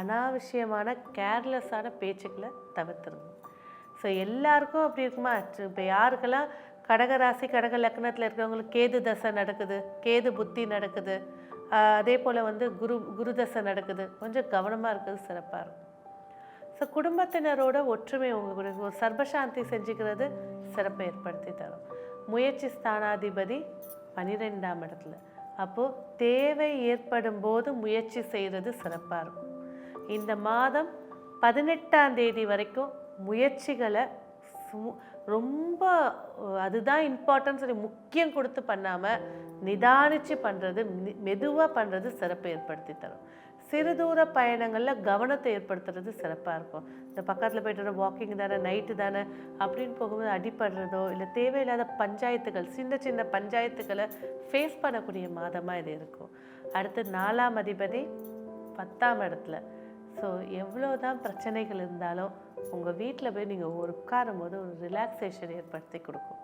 அனாவசியமான கேர்லெஸ்ஸான பேச்சுக்களை தவிர்த்துருங்க. ஸோ எல்லாருக்கும் அப்படி இருக்குமா? இப்போ யாருக்கெல்லாம் கடகராசி கடக லக்னத்தில் இருக்கிறவங்களுக்கு கேது தசை நடக்குது கேது புத்தி நடக்குது அதே போல் வந்து குரு குரு தசை நடக்குது கொஞ்சம் கவனமாக இருக்கிறது சிறப்பாக இருக்கும். ஸோ குடும்பத்தினரோட ஒற்றுமை உங்களுக்கு ஒரு சர்வசாந்தி செஞ்சுக்கிறது சிறப்பை ஏற்படுத்தி தரும். முயற்சி ஸ்தானாதிபதி பன்னிரெண்டாம் இடத்துல. அப்போது தேவை ஏற்படும் போது முயற்சி செய்கிறது சிறப்பாக இருக்கும். இந்த மாதம் பதினெட்டாம் தேதி வரைக்கும் முயற்சிகளை சு- ரொம்ப அதுதான் இம்பார்ட்டன்ஸ் சொல்லி முக்கியம் கொடுத்து பண்ணாமல் நிதானித்து பண்ணுறது மெதுவாக பண்ணுறது சிறப்பை ஏற்படுத்தி தரும். சிறு தூர பயணங்களில் கவனத்தை ஏற்படுத்துறது சிறப்பாக இருக்கும். இந்த பக்கத்தில் போய்ட்டு வாக்கிங் தானே நைட்டு தானே அப்படின்னு போகும்போது அடிபடுறதோ இல்லை தேவையில்லாத பஞ்சாயத்துகள் சின்ன சின்ன பஞ்சாயத்துக்களை ஃபேஸ் பண்ணக்கூடிய மாதமாக இது இருக்கும். அடுத்து நாலாம் அதிபதி பத்தாம் இடத்துல ஸோ எவ்வளோ தான் பிரச்சனைகள் இருந்தாலும் உங்கள் வீட்டில் போய் நீங்கள் உட்காரும் போது ஒரு ரிலாக்ஸேஷன் ஏற்படுத்தி கொடுக்கும்.